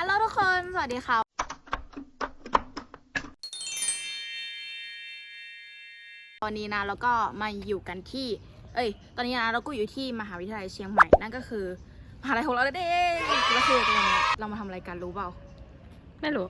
ฮัลโหลทุกคน สวัสดีค่ะ ตอนนี้นะเราก็มาอยู่กันที่ เอ้ย ตอนนี้นะเราก็อยู่ที่มหาวิทยาลัยเชียงใหม่ นั่นก็คือมหาลัยของเรานั่นเองแล้วคือตอนนี้เรามาทำอะไรกันรู้เปล่า ไม่รู้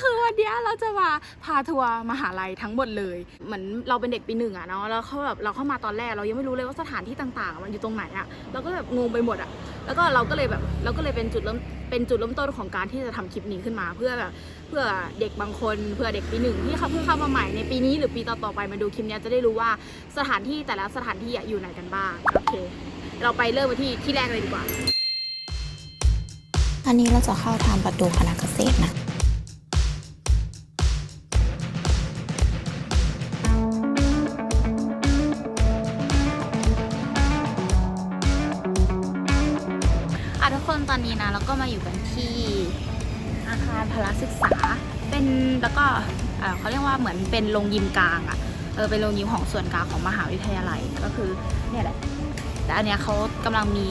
คือวันเนี้ยเราจะมาพาทัวร์มหาลัยทั้งหมดเลย เหมือนเราเป็นเด็กปีหนึ่งอะเนาะแล้วเขาแบบเราเข้ามาตอนแรกเรายังไม่รู้เลยว่าสถานที่ต่างๆ มันอยู่ตรงไหนอะเราก็แบบงงไปหมดอะ แล้วก็เราก็เลยแบบเราก็เลยเป็นจุดเริ่มเป็นจุดเริ่มต้นของการที่จะทำคลิปนี้ขึ้นมาเพื่อแบบเพื่อเด็กบางคนเพื่อเด็กปีหนึ่งที่เขาเพิ่งเข้ามาใหม่ในปีนี้หรือปีต่อๆไปมาดูคลิปนี้จะได้รู้ว่าสถานที่แต่ละสถานที่อยู่ไหนกันบ้างโอเค เราไปเริ่มกันที่ที่แรกเลยดีกว่าอันนี้เราจะเข้าทางประตูคณะเกษตรนะ อนนี้นะแล้วก็มาอยู่กันที่อาคารพละศึกษา เป็นแล้วก็เขาเรียกว่าเหมือนเป็นโรงยิมกลางอะเออเป็นโรงยิมของส่วนกลางของมหาวิทยาลัยก็คือเนี่ยแหละแต่อันเนี้ยเขากำลังมี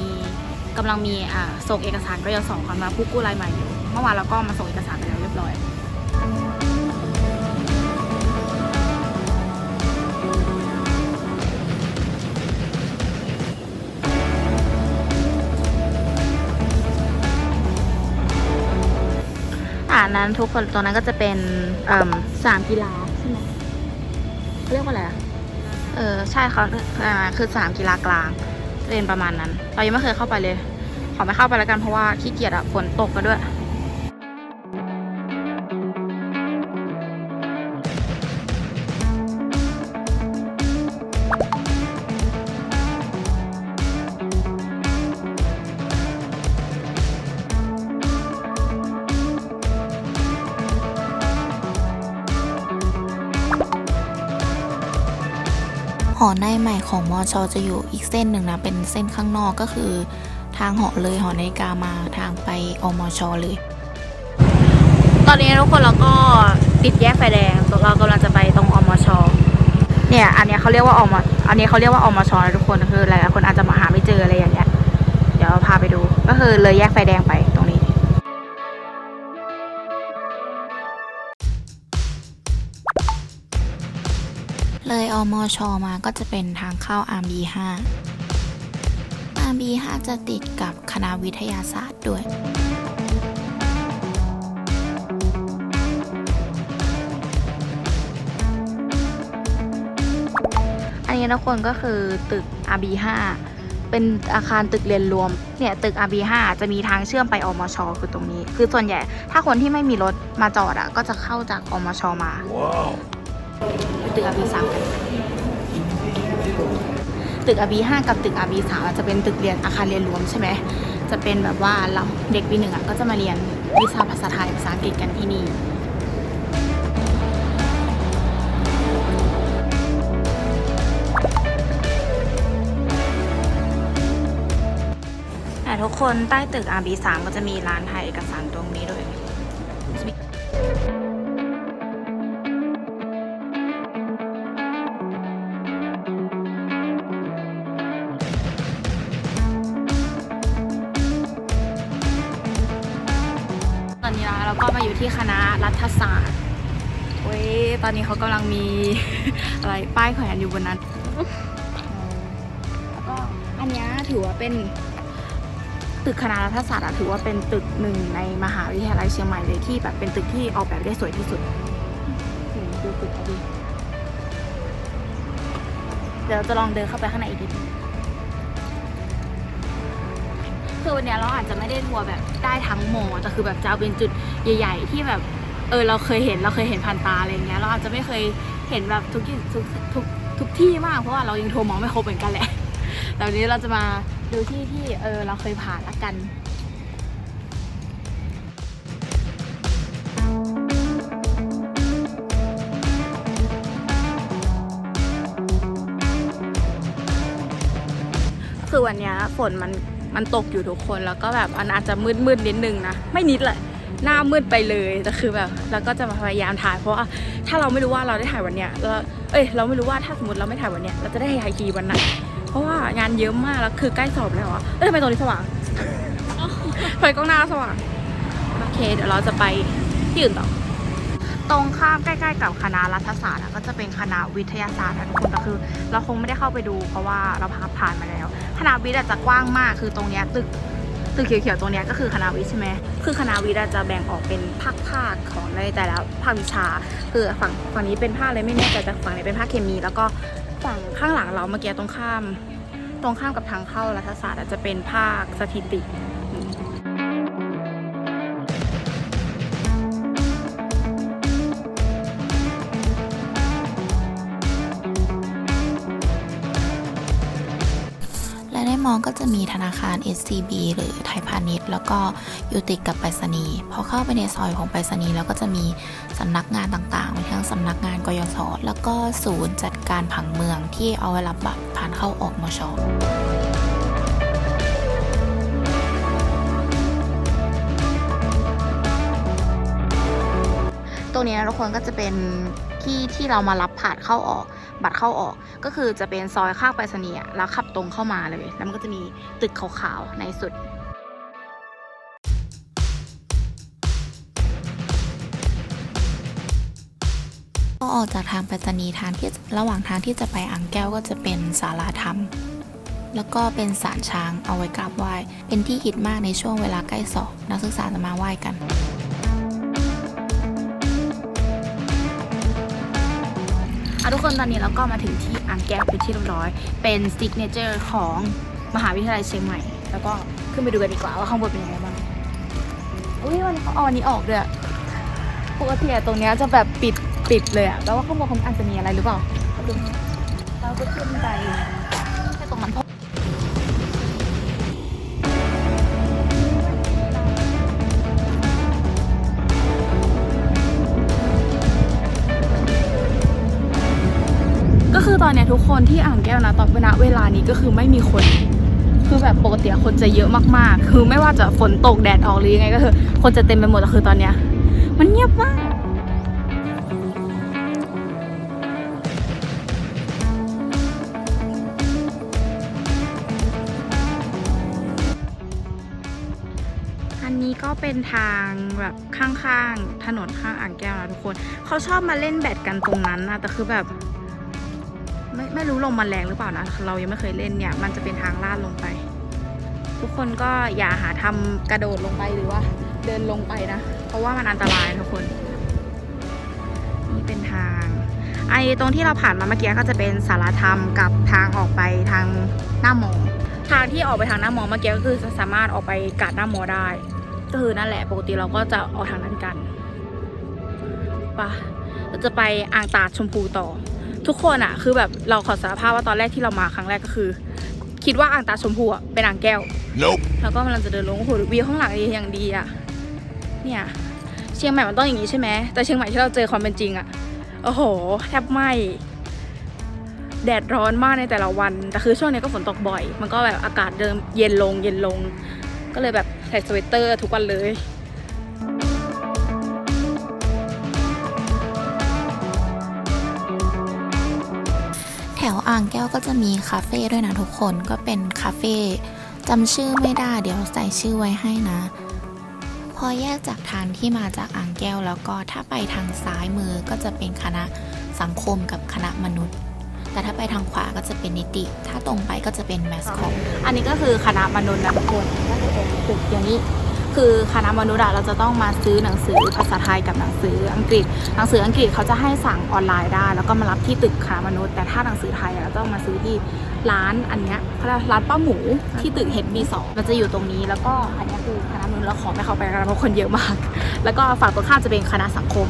กำลังมีอ่าส่งเอกสารกยศกันมาผู้กู้รายใหม่อยู่เมื่อวานเราก็มาส่งเอกสารไปแล้วเรียบร้อยานั้นทุกคนตรงนั้นก็จะเป็นสนามกีฬาใช่ไหมเขาเรียกว่าอะไรอะเออใช่เขาคือสนามกีฬากลางเรียนประมาณนั้น เรายังไม่เคยเข้าไปเลย ขอไม่เข้าไปแล้วกันเพราะว่าขี้เกียจอะฝนตกกันด้วย ในใหม่ของมอชอจะอยู่อีกเส้นหนึ่งนะ เป็นเส้นข้างนอกก็คือ ทางหอเลยหอนาฬิกามาทางไปอมอชเลย ตอนนี้ทุกคนเราก็ติดแยกไฟแดงเรากำลังจะไปตรงอมอชเนี่ยอันนี้เขาเรียกว่าอมอันนี้เขาเรียกว่าอมชนะทุกคนคือหลายๆคนอาจจะมาหาไม่เจออะไรอย่างเงี้ยเดี๋ยวพาไปดูก็คือเลยแยกไฟแดงไป เลยอมชอมาก็จะเป็นทางเข้า RB5 RB5 จะติดกับคณะวิทยาศาสตร์ด้วยอันนี้ทุกคนก็คือตึก RB5 เป็นอาคารตึกเรียนรวม เนี่ยตึก RB5 จะมีทางเชื่อมไปอมช คือตรงนี้ คือส่วนใหญ่ ถ้าคนที่ไม่มีรถมาจอดอะก็จะเข้าจากอมชมาไป ตึก RB3 กัน ตึก RB5 กับตึก RB3 อะจะเป็นตึกเรียนอาคารเรียนรวมใช่ไหมจะเป็นแบบว่าเราเด็กปีหนึ่งอะก็จะมาเรียนวิชาภาษาไทยภาษาอังกฤษกันที่นี่แต่ทุกคนใต้ตึก RB3 ก็จะมีร้านถ่ายเอกสารตรงนี้ด้วย ที่คณะรัฐศาสตร์เว้ยตอนนี้เขากำลังมี อะไรป้ายแขวนอยู่บนนั้นแล้วก็อันนี้ถือว่าเป็นตึกคณะรัฐศาสตร์อะถือว่าเป็นตึกหนึ่งในมหาวิทยาลัยเชียงใหม่เลยที่แบบเป็นตึกที่ออกแบบได้สวยที่สุดดูตึกเขาดิเดี๋ยวจะลองเดินเข้าไปข้างในอีกนิ คือวันเนี้ยเราอาจจะไม่ได้ทัวร์แบบได้ทั้งหมแต่คือแบบจะเอาเป็นจุดใหญ่ ๆ ที่แบบเออเราเคยเห็นเราเคยเห็นผ่านตาอะไรอย่างเงี้ยเราอาจจะไม่เคยเห็นแบบทุกที่ทุกทุกทุกที่มากเพราะว่าเรายังทัวร์มองไม่ครบเหมือนกันแหละแต่วันนี้เราจะมาดูที่ที่เออเราเคยผ่านละกันคือวันนี้ฝนมัน มันตกอยู่ทุกคนแล้วก็แบบมันอาจจะมืดมืดนิดนึงนะไม่นิดแหละหน้ามืดไปเลยแต่คือแบบเราก็จะพยายามถ่าย เพราะว่าถ้าเราไม่รู้ว่าเราได้ถ่ายวันเนี้ยแล้วเอ้ยเราไม่รู้ว่าถ้าสมมติเราไม่ถ่ายวันเนี้ยเราจะได้ถ่ายกี่วันไหนเพราะว่างานเยอะมากแล้วคือใกล้สอบแล้วอะเอ้ยทำไมตรงนี้สว่างไฟกล้องหน้าสว่างโอเค เดี๋ยวเราจะไปที่อื่นต่อ ตรงข้ามใกล้ๆกับคณะรัฐศาสตร์ก็จะเป็นคณะวิทยาศาสตร์นะทุกคนแต่คือ เราคงไม่ได้เข้าไปดู เพราะว่าเราผ่าผ่านมาแล้ว คณะวิทย์จะกว้างมากคือตรงเนี้ยตึกตึกเขียวๆตรงเนี้ยก็คือคณะวิทย์ใช่ไหม คือคณะวิทย์จะแบ่งออกเป็นภาคภาคๆของในแต่ละภาควิชา คือฝั่งฝั่งนี้เป็นภาคอะไรไม่แน่ใจแต่ฝั่งนี้เป็นภาคเคมี แล้วก็ฝั่งข้างหลังเราเมื่อกี้ตรงข้าม ตรงข้ามกับทางเข้ารัฐศาสตร์จะเป็นภาคสถิติ จะมีธนาคาร SCB หรือไทยพาณิชย์ แล้วก็อยู่ติดกับไปรษณีย์พอเข้าไปในซอยของไปรษณีย์แล้วก็จะมีสำนักงานต่างๆมีทั้งสำนักงานกยศแล้วก็ศูนย์จัดการผังเมืองที่เอาไว้รับบัตรผ่านเข้าออกมชตรงนี้นะทุกคนก็จะเป็นที่ที่เรามารับผ่านเข้าออก บัตรเข้าออก ก็คือจะเป็นซอยข้างไปรษณีย์แล้วขับตรงเข้ามาเลย แล้วมันก็จะมีตึกขาวๆในสุดก็ออกจากทางไปรษณีย์ทางที่ระหว่างทางที่จะไปอ่างแก้วก็จะเป็นศาลาธรรม แล้วก็เป็นศาลช้างเอาไว้กราบไหว้ เป็นที่ฮิตมากในช่วงเวลาใกล้สอบนักศึกษาจะมาไหว้กัน อะทุกคนตอนนี้เราก็มาถึงที่อ่างแก้วเป็นที่เรียบร้อย เป็นซิกเนเจอร์ของมหาวิทยาลัยเชียงใหม่ แล้วก็ขึ้นไปดูกันดีกว่าว่าข้างบนเป็นยังไงบ้าง อุ้ยวันนี้เขาเอาวันนี้ออกด้วยอะปกติตรงเนี้ยจะแบบปิดปิดเลยอะแล้วว่าข้างบนเขาอาจจะมีอะไรหรือเปล่าดูเราก็ขึ้นไป อนนี้ทุกคนที่อ่างแก้วนะตอนณเวลานี้ก็คือไม่มีคน คือแบบปกติคนจะเยอะมากๆ คือไม่ว่าจะฝนตกแดดออกหรือยังไงก็คือ คนจะเต็มไปหมดแต่คือตอนเนี้ยมันเงียบมากอันนี้ก็เป็นทางแบบข้างๆ ถนนข้างอ่างแก้วนะทุกคน เขาชอบมาเล่นแบดกันตรงนั้นนะแต่คือแบบ ไม่รู้ลมมันแรงหรือเปล่านะ เรายังไม่เคยเล่นเนี่ย มันจะเป็นทางลาดลงไป ทุกคนก็อย่าหาทำกระโดดลงไปหรือว่า เดินลงไปนะ เพราะว่ามันอันตรายทุกคน นี่เป็นทาง ไอ้ตรงที่เราผ่านมาเมื่อกี้ก็จะเป็นสารธรรมกับทางออกไปทางหน้ามองทางที่ออกไปทางหน้ามองเมื่อกี้ก็คือสามารถออกไปกาดหน้ามอได้ ก็คือนั่นแหละปกติเราก็จะออกทางนั้นกันไปะเราจะไปอ่างตาดชมพูต่อ ทุกคนอะคือแบบเราขอสารภาพว่าตอนแรกที่เรามาครั้งแรกก็คือ คิดว่าอ่างตาดชมพูอะเป็นอ่างแก้ว Nope. แล้วก็มันจะเดินลงโอ้โหวิวข้างหลังดีอย่างดีอะเนี่ยเชียงใหม่มันต้องอย่างนี้ใช่ไหมแต่เชียงใหม่ที่เราเจอความเป็นจริงอะโอ้โหแทบไหมแดดร้อนมากในแต่ละวัน แต่คือช่วงนี้ก็ฝนตกบ่อย มันก็แบบอากาศเดิมเย็นลงเย็นลง ก็เลยแบบใส่สเวตเตอร์ทุกวันเลย ถวอ่างแก้วก็จะมีคาเฟ่ด้วยนะทุกคนก็เป็นคาเฟ่จำชื่อไม่ได้เดี๋ยวใส่ชื่อไว้ให้นะ พอแยกจากทางที่มาจากอ่างแก้วแล้วก็ถ้าไปทางซ้ายมือก็จะเป็นคณะสังคมกับคณะมนุษย์ แต่ถ้าไปทางขวาก็จะเป็นนิติ ถ้าตรงไปก็จะเป็นแมสคอมอันนี้ก็คือคณะมนุษย์นะทุกคนก็คือเป็นตึกอย่างนี้ คือคณะมนุษย์เราจะต้องมาซื้อหนังสือภาษาไทยกับหนังสืออังกฤษ หนังสืออังกฤษเขาจะให้สั่งออนไลน์ได้ แล้วก็มารับที่ตึกคณะมนุษย์ แต่ถ้าหนังสือไทยเราต้องมาซื้อที่ร้านอันเนี้ยเขาเรียกร้านป้าหมูที่ตึก HB2 มันจะอยู่ตรงนี้แล้วก็อันนี้คือคณะมนุษย์เราขอไม่เข้าไปกันเพราะคนเยอะมาก แล้วก็ฝั่งตรงข้ามจะเป็นคณะสังคม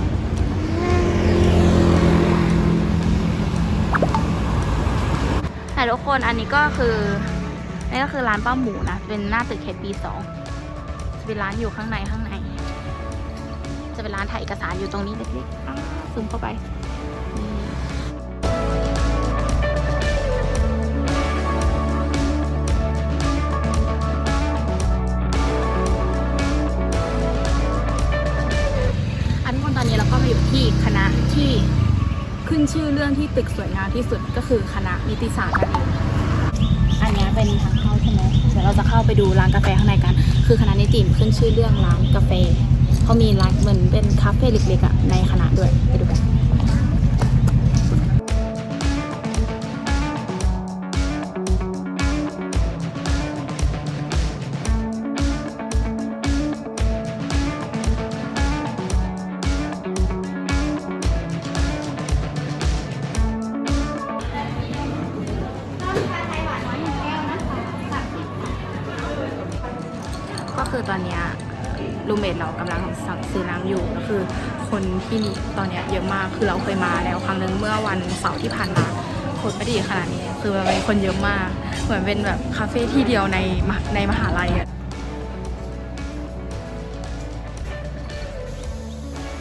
แต่ทุกคนอันนี้ก็คือนี่ก็คือร้านป้าหมูนะ เป็นหน้าตึก HB2 จะ เป็นร้านอยู่ข้างในข้างใน จะเป็นร้านถ่ายเอกสารอยู่ตรงนี้เล็กๆซูมเข้าไปอันนี้ตอนนี้เราก็มาอยู่ที่คณะที่ขึ้นชื่อเรื่องที่ตึกสวยงามที่สุดก็คือคณะนิติศาสตร์นั่นเอง อันนี้เป็นทางเข้า เดี๋ยวเราจะเข้าไปดูร้านกาแฟข้างในกัน คือคณะนิติมขึ้นชื่อเรื่องร้านกาแฟเขามีร้านเหมือนเป็นคาเฟ่เล็กๆอะในคณะด้วย คือตอนนี้รูเมทเรากำลังสั่งซื้อน้ำอยู่ก็คือ คนที่นี่ตอนนี้เยอะมากคือเราเคยมาแล้วครั้งหนึงเมื่อวันเสาร์ที่ผ่านมาคนไม่ด้เยอะขนาดนี้คือมันเป็นคนเยอะมาก เหมือนเป็นแบบคาเฟ่ที่เดียวในในมหาลัยอะ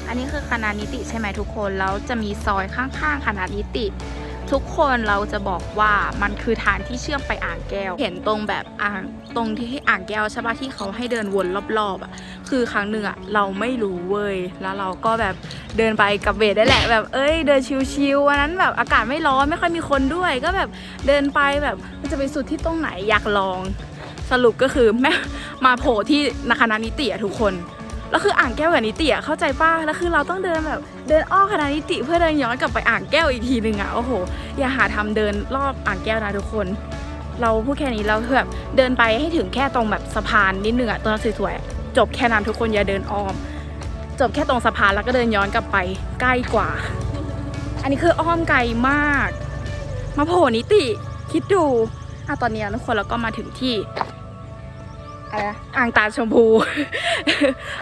อันนี้คือคณะนิติใช่ไหมทุกคน แล้วจะมีซอยข้างๆคณะนิติ ทุกคนเราจะบอกว่ามันคือทางที่เชื่อมไปอ่างแก้ว เห็นตรงแบบอ่างตรงที่อ่างแก้วใช่ปะที่เขาให้เดินวนรอบๆอะคือครั้งหนึ่งอะเราไม่รู้เว้ยแล้วเราก็แบบเดินไปกับเบสได้แหละแบบเอ้ยเดินชิวๆวันนั้นแบบอากาศไม่ร้อนไม่ค่อยมีคนด้วย ก็แบบเดินไปแบบมันจะไปสุดที่ตรงไหนอยากลอง สรุปก็คือแม่มาโผล่ที่นาคณะนิติอะทุกคน แล้วคืออ่างแก้วกับนิติอะเข้าใจป้าแล้วคือเราต้องเดินแบบ เดินอ้อมคณะนิติเพื่อเดินย้อนกลับไปอ่างแก้วอีกทีหนึ่งอะโอ้โห อย่าหาทำเดินรอบอ่างแก้วนะทุกคน เราพูดแค่นี้เราคือแบบเดินไปให้ถึงแค่ตรงแบบสะพานนิดนึงอะตัวสวยๆจบแค่นั้นทุกคนอย่าเดินอ้อม จบแค่ตรงสะพานแล้วก็เดินย้อนกลับไปใกล้กว่า อันนี้คืออ้อมไกลมาก มาโผล่นิติคิดดูอะตอนนี้ทุกคนเราก็มาถึงที่ อะไรนะอ่างตาชมพู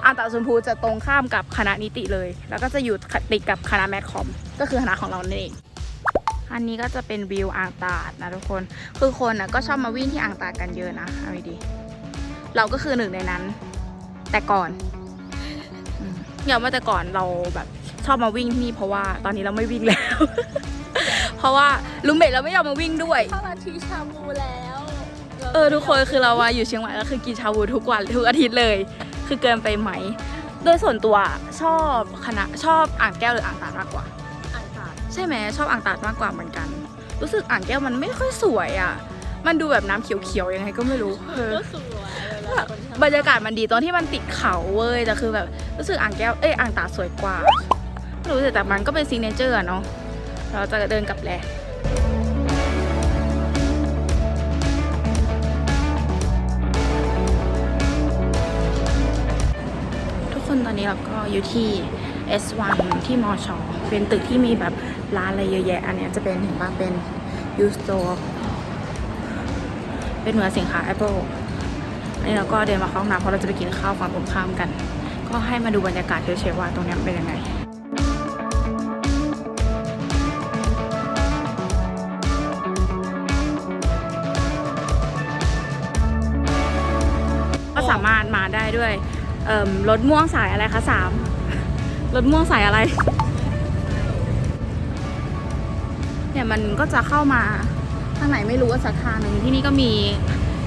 อ่างตาชมพูจะตรงข้ามกับคณะนิติเลย แล้วก็จะอยู่ติดกับคณะแมคคอม ก็คือคณะของเรานั่นเองอันนี้ก็จะเป็นวิวอ่างตาดนะทุกคน คือคนนะก็ชอบมาวิ่งที่อ่างตาดกันเยอะนะเอาดี เราก็คือหนึ่งในนั้น แต่ก่อนอย่าว่าแต่ก่อนเราแบบชอบมาวิ่งที่นี่เพราะว่าตอนนี้เราไม่วิ่งแล้ว เพราะว่าลุงเบสเราไม่ยอมมาวิ่งด้วยเข้ามาทีชาบูแล้ว เออทุกคนคือเราว่าอยู่เชียงใหม่ก็คือกินชาบูทุกวันทุกอาทิตย์เลย คือเกินไปไหม โดยส่วนตัวชอบคณะชอบอ่างแก้วหรืออ่างตาดมากกว่า อ่านตาดใช่ไหมชอบอ่างตาดมากกว่าเหมือนกัน รู้สึกอ่างแก้วมันไม่ค่อยสวยอะ มันดูแบบน้ำเขียวๆยังไงก็ไม่รู้เออ ก็สวยเวแบลาบคนชอบบรรยากาศมันดีตอนที่มันติดเขาเว้ยแต่คือแบบรู้สึกอ่างแก้วเอ้ยอ่างตาดสวยกว่าไม่รู้แต่มันก็เป็นซิงเนเจอร์อะเนาะเราจะเดินกลับแหละ นี้เราก็อยู่ที่ S1 ที่มอชอเป็นตึกที่มีแบบร้านอะไรเยอะแยะ อันเนี้ยจะเป็นเห็นป่ะเป็น U Store เป็นเหมือนสินค้า Apple อันนี้เราก็เดินมาเข้าห้องน้ำเพราะเราจะไปกินข้าวฝั่งตรงข้ามกัน ก็ให้มาดูบรรยากาศเฉยๆว่าตรงนี้เป็นยังไง รถม่วงสายอะไรคะสามรถม่วงสายอะไร เนี่ยมันก็จะเข้ามาทางไหนไม่รู้ว่าสักทางหนึ่งที่นี่ก็มี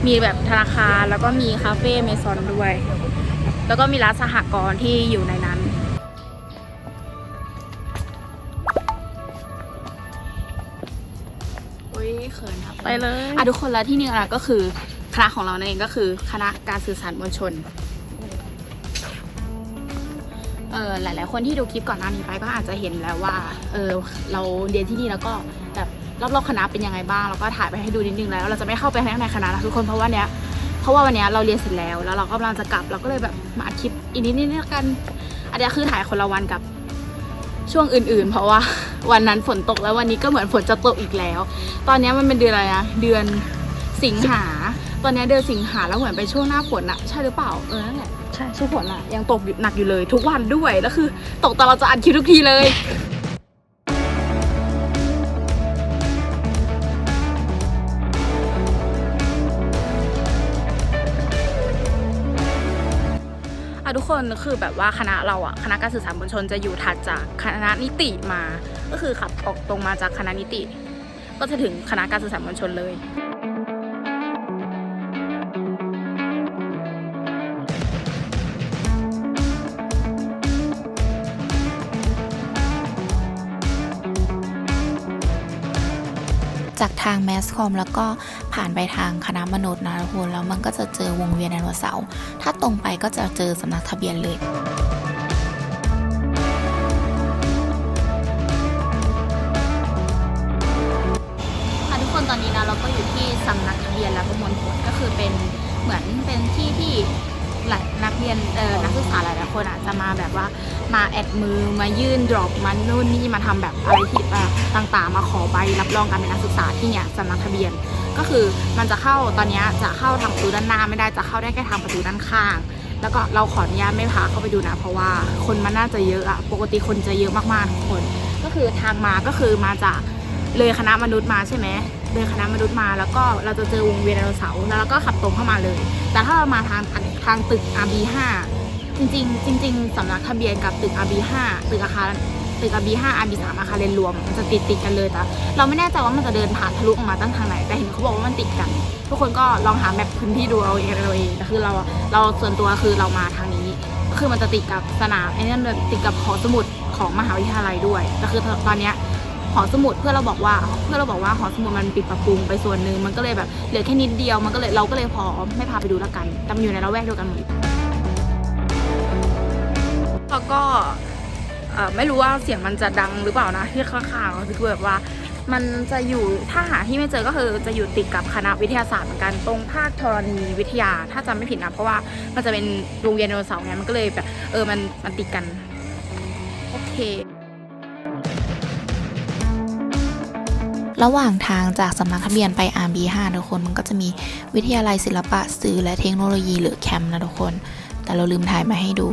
มีแบบธนาคารแล้วก็มีคาเฟ่เมซอนด้วย แล้วก็มีร้านสหกรณ์ที่อยู่ในนั้นอุ้ยเขินครับไปเลยอะทุกคนแล้วที่นี่นะก็คือคณะของเรานั่นเองก็คือคณะการสื่อสารมวลชน เออหลาย ๆ คนที่ดูคลิปก่อนหน้านี้ไปก็อาจจะเห็นแล้วว่าเออเราเรียนที่นี่แล้วก็แบบรอบๆคณะเป็นยังไงบ้างแล้วก็ถ่ายไปให้ดูนิดนึงแล้ว เราจะไม่เข้าไปข้างในคณะนะทุกคนเพราะว่าเนี้ยเพราะว่าวันเนี้ยเราเรียนเสร็จแล้วแล้วเราก็กำลังจะกลับเราก็เลยแบบมาอัดคลิปอีกนิดนิดละกันอันเนี้คือถ่ายคนละวันกับช่วงอื่น ๆ เพราะว่าวันนั้นฝนตกแล้ววันนี้ก็เหมือนฝนจะตกอีกแล้ว ตอนนี้มันเป็นเดือนอะไรนะเดือนสิงหา ตอนนี้เดือนสิงหาแล้วเหมือนเป็นช่วงหน้าฝนอะใช่หรือเปล่าเออนั่นแหละ ใช่ช่วงฝนอะยังตกหนักอยู่เลย ทุกวันด้วย แล้วคือตกตอนเราจะอัดคลิปทุกทีเลยอะทุกคนคือแบบว่าคณะเราอะคณะการสื่อสารมวลชนจะอยู่ถัดจากคณะนิติมา ก็คือขับออกตรงมาจากคณะนิติ ก็จะถึงคณะการสื่อสารมวลชนเลย จากทางแมสคอมแล้วก็ผ่านไปทางคณะมนุษย์นะทุกคนแล้วมันก็จะเจอวงเวียนไดโนเสาร์ถ้าตรงไปก็จะเจอสำนักทะเบียนเลยทุกคนตอนนี้นะเราก็อยู่ที่สำนักทะเบียนและประมวลผลก็คือเป็นเหมือนเป็นที่ที่ หลายนักเรียนเออนักศึกษาหลายๆคนอะจะมาแบบว่ามาแอดมือมายื่นดรอปมานู่นนี่มาทำแบบอะไรที่ต่างๆ มาขอใบรับรองการเป็นนักศึกษาที่เนี่ยสำนักทะเบียน ก็คือมันจะเข้าตอนนี้จะเข้าทางประตูด้านหน้าไม่ได้จะเข้าได้แค่ทางประตูด้านข้าง แล้วก็เราขออนุญาตไม่พาเข้าไปดูนะ เพราะว่าคนมันน่าจะเยอะอะปกติคนจะเยอะมากๆทุกคน ก็คือทางมาก็คือมาจากเลยคณะมนุษย์มาใช่ไหม เลยคณะมนุษย์มา แล้วก็เราจะเจอวงเวียนไดโนเสาร์แล้วเราก็ขับตรงเข้ามาเลย แต่ถ้าเรามาทางทางตึก RB5 จริงๆ จริง ๆสำนักทะเบียนกับตึก RB5 ตึกอาคารตึก RB5 RB3 อาคารเรียนรวมมันจะติดติดกันเลยแต่เราไม่แน่ใจว่ามันจะเดินผ่านทะลุออกมาตั้งทางไหนแต่เห็นเขาบอกว่ามันติดกัน ทุกคนก็ลองหาแมปพื้นที่ดูเอาเองเราเองแต่คือเราเราส่วนตัวคือเรามาทางนี้ คือมันจะติดกับสนามไอ้นั่นติดกับหอสมุดของมหาวิทยาลัยด้วยแต่คือตอนเนี้ย หอสมุดเพื่อเราบอกว่า เพื่อเราบอกว่าหอสมุดมันปิดปรับปรุงไปส่วนหนึ่งมันก็เลยแบบเหลือแค่นิดเดียวมันก็เลยเราก็เลยพอไม่พาไปดูแล้วกันแต่มันอยู่ในละแวกเดียวกันหมดแล้วก็ไม่รู้ว่าเสียงมันจะดังหรือเปล่านะที่ข้างๆคือแบบว่ามันจะอยู่ถ้าหาที่ไม่เจอก็คือจะอยู่ติดกับคณะวิทยาศาสตร์เหมือนกันตรงภาคธรณีวิทยาถ้าจำไม่ผิดนะเพราะว่ามันจะเป็นโรงเรียนไดโนเสาร์ไงมันก็เลยแบบเออมันมันติดกันโอเค ระหว่างทางจากสำนักทะเบียนไป RB5 ทุกคนมันก็จะมีวิทยาลัยศิลปะสื่อและเทคโนโลยีหรือแคมป์นะทุกคน แต่เราลืมถ่ายมาให้ดู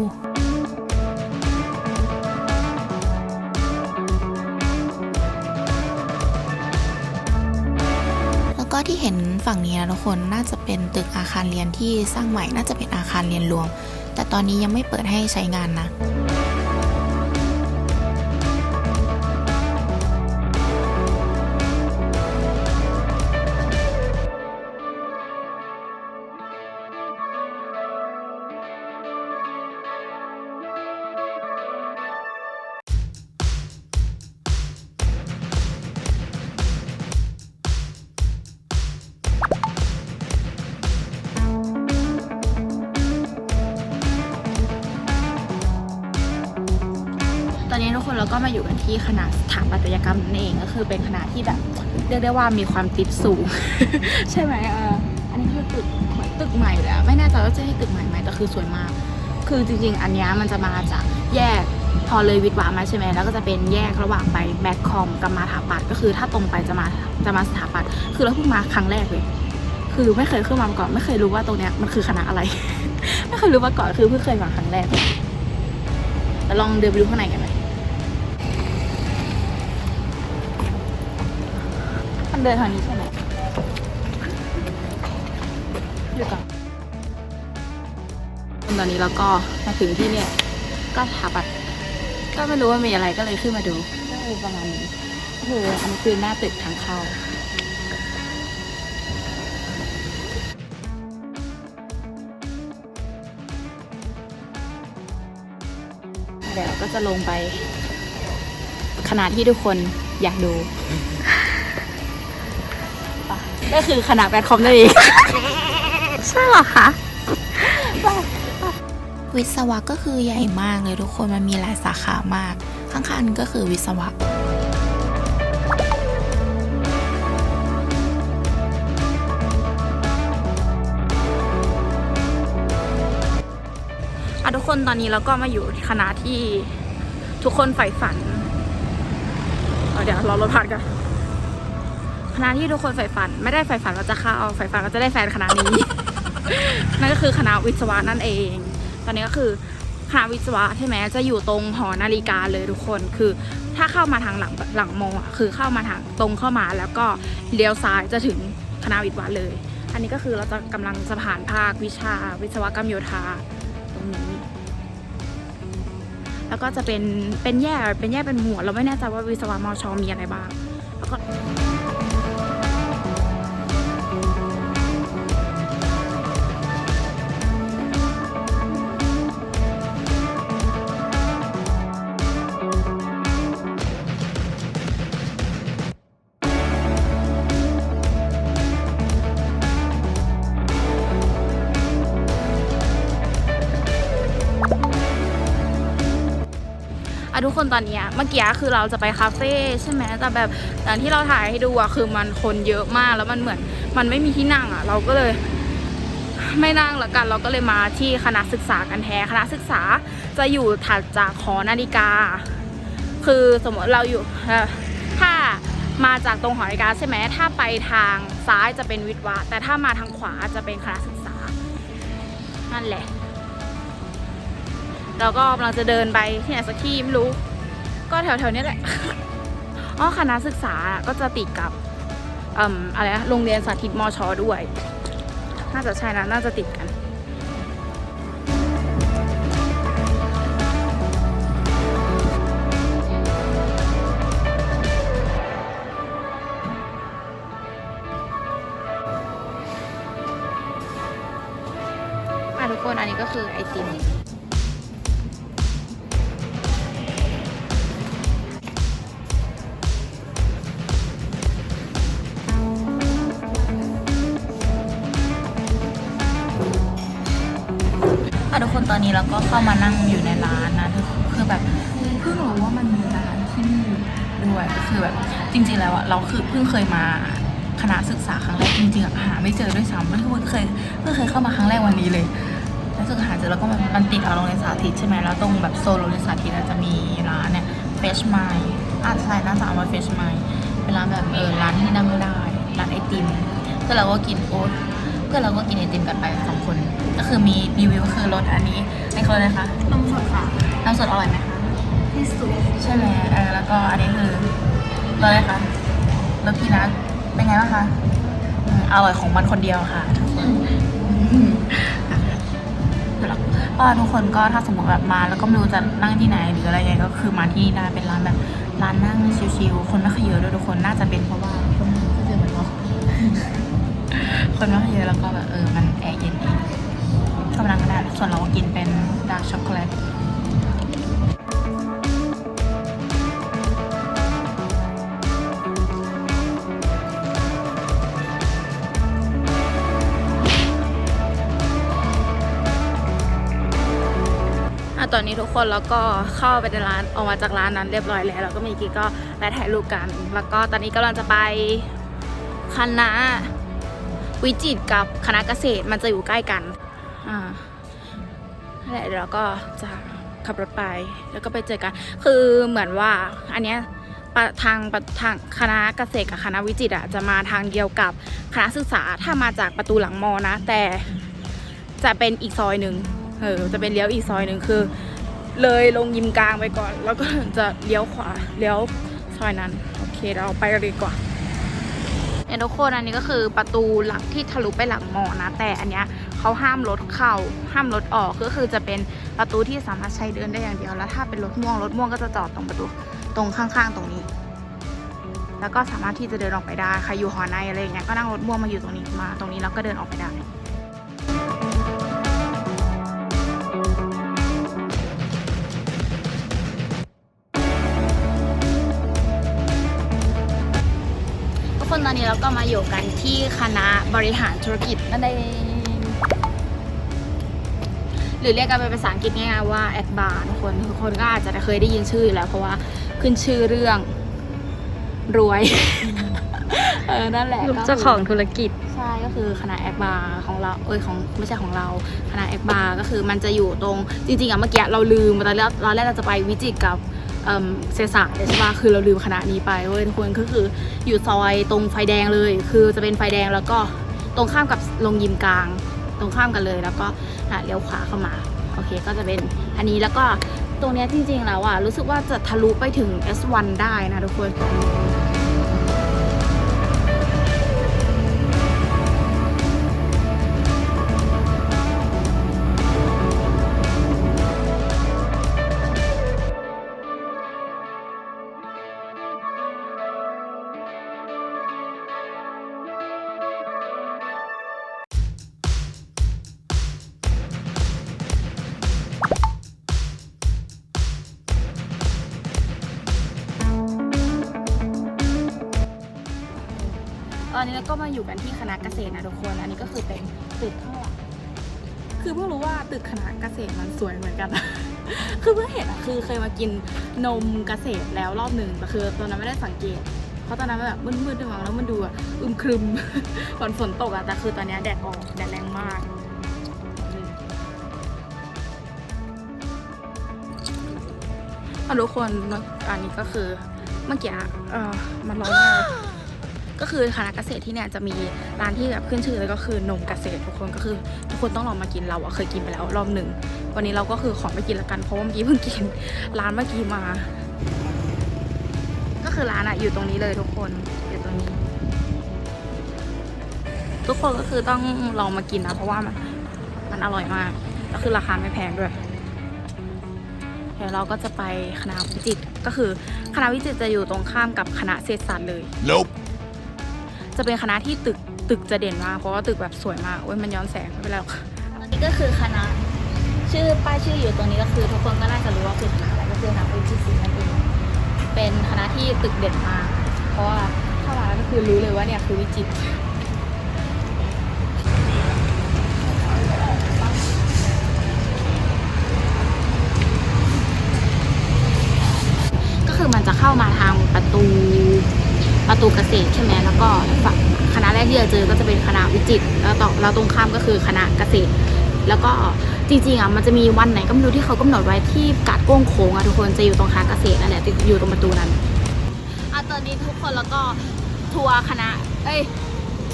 แล้วก็ที่เห็นฝั่งนี้นะทุกคนน่าจะเป็นตึกอาคารเรียนที่สร้างใหม่น่าจะเป็นอาคารเรียนรวม แต่ตอนนี้ยังไม่เปิดให้ใช้งานนะ ที่คณะสถาปัตยกรรมนั่นเองก็คือเป็นคณะที่แบบเรียกได้ว่ามีความติดสูง ใช่ไหมเอออันนี้คือตึกเหมือนตึกใหม่เลยอะไม่แน่ใจว่าจะให้ตึกใหม่ไหมแต่คือสวยมาก คือจริง ๆ อันนี้มันจะมาจากแยกพอเลยวิทย์วามาใช่ไหมแล้วก็จะเป็นแยกระหว่างไปแบกคอมกับมาถาปัดก็คือถ้าตรงไปจะมาจะมาสถาปัตคือเราเพิ่งมาครั้งแรกเลย คือไม่เคยขึ้นมาก่อน ไม่เคยรู้ว่าตรงเนี้ยมันคือคณะอะไร ไม่เคยรู้มาก่อนคือเพิ่งเคยมาครั้งแรกแลองเดินไปดูข้างในกันหม เดินทางนี้ใช่ไหมดูก่อนตอนนี้เราก็มาถึงที่เนี่ย ก็ถาปัด ก็ไม่รู้ว่ามีอะไรก็เลยขึ้นมาดูก็เลยประมาณนี้ก็คืออันนี้คือหน้าตึกทางเข้าเดี๋ยวก็จะลงไปคณะที่ทุกคนอยากดู ก็คือคณะแบดคอมนั่นเองใช่เหรอคะวิศวะก็คือใหญ่มากเลยทุกคนมันมีหลายสาขามาก ข้างๆก็คือวิศวะอะทุกคนตอนนี้เราก็มาอยู่คณะที่ทุกคนใฝ่ฝันเอาเดี๋ยวรอรถผ่านกัน คณะที่ทุกคนใฝ่ฝัน ไม่ได้ใฝ่ฝันว่าจะเข้าใฝ่ฝันว่าจะได้แฟนคณะนี้ นั่นก็คือคณะวิศวะนั่นเอง ตอนนี้ก็คือคณะวิศวะใช่ไหมจะอยู่ตรงหอนาฬิกาเลยทุกคนคือ ถ้าเข้ามาทางหลังหลังมอะคือเข้ามาทางตรงเข้ามาแล้วก็เลี้ยวซ้ายจะถึงคณะวิศวะเลย อันนี้ก็คือเราจะกำลังจะผ่านภาควิชา วิศวกรรมโยธาตรงนี้ แล้วก็จะเป็นเป็นแยกเป็นแยกเป็นหมวดเราไม่แน่ใจว่าวิศวะมอชอมีอะไรบ้างแล้วก็ คนตอนเนี้เมื่อกี้คือเราจะไปคาเฟ่ใช่ไหมแต่แบบอย่ที่เราถ่ายให้ดูอะคือมันคนเยอะมากแล้วมันเหมือนมันไม่มีที่นั่งอะเราก็เลยไม่นั่งละกันเราก็เลยมาที่คณะศึกษากันแท้คณะศึกษาจะอยู่ถัดจากหอนาฬิกา คือสมมติเราอยู่ถ้ามาจากตรงหอนาฬิกาใช่ไหมถ้าไปทางซ้ายจะเป็นวิทย์วะ แต่ถ้ามาทางขวาจะเป็นคณะศึกษา นั่นแหละเราก็กำลังจะเดินไปที่ไหนสักที่ไม่รู้ ก็แถวๆนี้แหละ อ๋อคณะศึกษาก็จะติดกับออะไรนะโรงเรียนสาธิตมชด้วย น่าจะใช่นะน่าจะติดกันอะทุกคนอันนี้ก็คือไอติม ทุกคนตอนนี้เราก็เข้ามานั่งอยู่ในร้านนะคือแบบเพิ่งรู้ว่ามันมีร้านที่นี่ด้วยก็คือแบบจริงๆแล้วอะเราคือเพิ่งเคยมาคณะศึกษาครั้งแรกจริงๆอะหาไม่เจอด้วยซ้ำก็คือเพิ่งเคยเพิ่งเคยเข้ามาครั้งแรกวันนี้เลย แล้วสุดหาเจอแล้วก็มันมันติดเอาโรงเรียนสาธิตใช่ไหมแล้วตรงแบบโซนโรงเรียนสาธิตจะมีร้านเนี่ยเฟชไมล์อะใช่น่าจะเอามาเฟชไมล์เป็นร้านแบบเออร้านที่นั่งได้ร้านไอติมเพื่อนเราก็กินโอ๊ต เพื่อนเราก็กินไอติมกันไปสองคน ก็คือมีรีวิวก็คือรสอันนี้นี่เขาเลยนะคะนมสดค่ะน้ำสดอร่อยไหมคะที่สุดใช่ไหมเออแล้วก็อันนี้คือรสอะไรคะรสพีนัทเป็นไงบ้างคะอืมอร่อยของมันคนเดียวค่ะทุกคนก็ทุกคนก็ถ้าสมมติแบบมาแล้วก็ไม่รู้จะนั่งที่ไหนหรืออะไรยังไงก็คือมาที่นี่ได้เป็นร้านแบบร้านนั่งชิลๆคนไม่ค่อยเยอะด้วยทุกคนน่าจะเป็นเพราะว่า คนไม่ค่อยเยอะแล้วก็แบบเออมันแอร์เย็นดีกำลังก็ได้ส่วนเรากินเป็นดาร์กช็อกโกแลตตอนนี้ทุกคนแล้วก็เข้าไปในร้านออกมาจากร้านนั้นเรียบร้อยแล้วแล้วก็มีกิ๊กก็ได้ถ่ายรูปกัน แล้วก็ตอนนี้กำลังจะไปคณะ วิจิตกับคณะเกษตรมันจะอยู่ใกล้กัน อ่านั่นแหละเดี๋ยวเราก็จะขับรถไปแล้วก็ไปเจอกัน คือเหมือนว่าอันเนี้ยทางทางคณะเกษตรกับคณะวิจิตรอะจะมาทางเดียวกับคณะศึกษาถ้ามาจากประตูหลังมอนะ แต่จะเป็นอีกซอยหนึ่งเออจะเป็นเลี้ยวอีกซอยหนึ่งคือ เลยลงยิมกลางไปก่อน แล้วก็จะเลี้ยวขวาเลี้ยวซอยนั้น โอเคเราไปกันดีกว่า เนี่ยทุกคนอันนี้ก็คือประตูหลักที่ทะลุไปหลังมอนะ แต่อันเนี้ยเขาห้ามรถเข้าห้ามรถออกก็คือจะเป็นประตูที่สามารถใช้เดินได้อย่างเดียว แล้วถ้าเป็นรถม่วงรถม่วงก็จะจอดตรงประตูตรงข้างๆ ตรงนี้ แล้วก็สามารถที่จะเดินออกไปได้ใครอยู่หอในอะไรอย่างเงี้ยก็นั่งรถม่วงมาอยู่ตรงนี้มาตรงนี้แล้วก็เดินออกไปได้ ทุกคนตอนนี้เราก็มาอยู่กันที่คณะบริหารธุรกิจนั่นเองหรือเรียกกันเป็นภาษาอังกฤษง่ายๆว่าแอดบาร์ทุกคนทุกคนก็อาจจะเคยได้ยินชื่ออยู่แล้ว เพราะว่าขึ้นชื่อเรื่องรวยเออนั่นแหละก็คืเจ้าของธุรกิจใช่ก็คือคณะแอคบาร์ของเราเอ้ยของไม่ใช่ของเราคณะแอคบาร์ก็คือมันจะอยู่ตรงจริงๆอะเมื่อกี้เราลืมตอนแรกตอนแรกเราจะไปวิจิตรกับ เซสาสตร์ใช่ปะคือเราลืมคณะนี้ไปเว้ยทุกคนก็คืออยู่ซอยตรงไฟแดงเลย คือจะเป็นไฟแดงแล้วก็ตรงข้ามกับโรงยิมกลาง ตรงข้ามกันเลยแล้วก็เลี้ยวขวาเข้ามาโอเคก็จะเป็นอันนี้แล้วก็ตรงเนี้ยจริงๆแล้วอะรู้สึกว่าจะทะลุไปถึง S1 ได้นะทุกคน อนนี้เราก็มาอยู่กันที่คณะเกษตรนะทุกคน อันนี้ก็คือเป็นตึกข้างหลังคือเพิ่งรู้ว่าตึกคณะเกษตรมันสวยเหมือนกัน คือเพิ่งเห็นอะคือเคยมากินนมเกษตรแล้วรอบหนึ่งแต่คือตอนนั้นไม่ได้สังเกต เพราะตอนนั้นแบบมืดๆด้วยมั้งแล้วมันดูอะอึมครึมฝนฝนตกอะแต่คือตอนนี้แดดออกแดดแรงมากอะทุกคนออันนี้ก็คือเมื่อกี้เออมันร้อนมาก ก็คือคณะเกษตรที่เนี่ยจะมีร้านที่แบบขึ้นชื่อเลยก็คือนมเกษตรทุกคนก็คือทุกคนต้องลองมากินเราอะเคยกินไปแล้วรอบหนึ่งวันนี้เราก็คือขอไปกินละกันเพราะว่าเมื่อกี้เพิ่งกินร้านเมื่อกี้มา ก็คือร้านอะอยู่ตรงนี้เลยทุกคนอยู่ตรงนี้ ทุกคนก็คือต้องลองมากินนะเพราะว่ามันมันอร่อยมากแล้วคือราคาไม่แพงด้วยเดี๋ยวเราก็จะไปคณะวิจิตก็คือคณะวิจิตจะอยู่ตรงข้ามกับคณะเศรษฐศาสตร์เลย Nope. จะเป็นคณะที่ตึกตึกจะเด่นมากเพราะว่าตึกแบบสวยมากโอ้ยมันย้อนแสงไม่เป็นไรหรอกตอนนี้ก็คือคณะ ชื่อป้ายชื่ออยู่ตรงนี้ก็คือทุกคนก็น่าจะรู้ว่าคือคณะอะไรก็คือคณะวิจิตรศิลป์นั่นเองเป็นคณะที่ตึกเด่นมากเพราะว่าเข้ามาแล้วก็คือรู้เลยว่าเนี่ยคือวิจิตรก็คือมันจะเข้ามาทางประตู ประตูเกษตรใช่ไหมแล้วก็ฝั่งคณะแรกที่จะเจอก็จะเป็นคณะวิจิตรแล้วต่อแล้วตรงข้ามก็คือคณะเกษตร แล้วก็จริงๆอะมันจะมีวันไหนก็ไม่รู้ที่เขากำหนดไว้ที่กาดโก้งโค้งอะทุกคนจะอยู่ตรงคณะเกษตรนั่นแหละอยู่ตรงประตูนั้นอะตอนนี้ทุกคนแล้วก็ทัวร์คณะ เอ้ย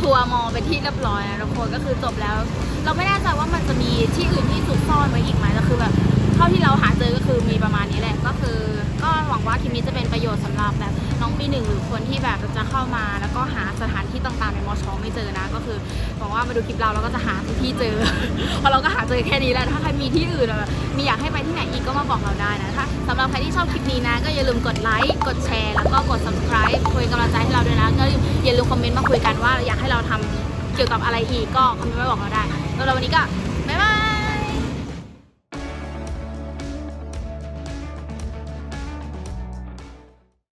ทัวร์มอเป็นที่เรียบร้อยนะทุกคนก็คือจบแล้ว เราไม่แน่ใจว่ามันจะมีที่อื่นที่ซุกซ่อนไว้อีกไหมแต่คือแบบ เท่าที่เราหาเจอก็คือมีประมาณนี้แหละก็คือ ก็หวังว่าคลิปนี้จะเป็นประโยชน์สำหรับแบบน้องปีหนึ่งหรือคนที่แบบจะเข้ามา แล้วก็หาสถานที่ต่างๆในมอชอไม่เจอนะ ก็คือหวังว่ามาดูคลิปเราแล้วก็จะหาที่เจอเพราะเราก็หาเจอแค่นี้แหละถ้าใครมีที่อื่นมีอยากให้ไปที่ไหนอีกก็มาบอกเราได้นะถ้าสำหรับใครที่ชอบคลิปนี้นะ ก็อย่าลืมกดไลค์กดแชร์แล้วก็กด subscribe คุยกำลังใจให้เราด้วยนะก็อย่าลืมคอมเมนต์มาคุยกันว่าอยากให้เราทำเกี่ยวกับอะไรอีกก็คอมเมนต์มาบอกเราได้แล้ววันนี้ก็บ๊ายบาย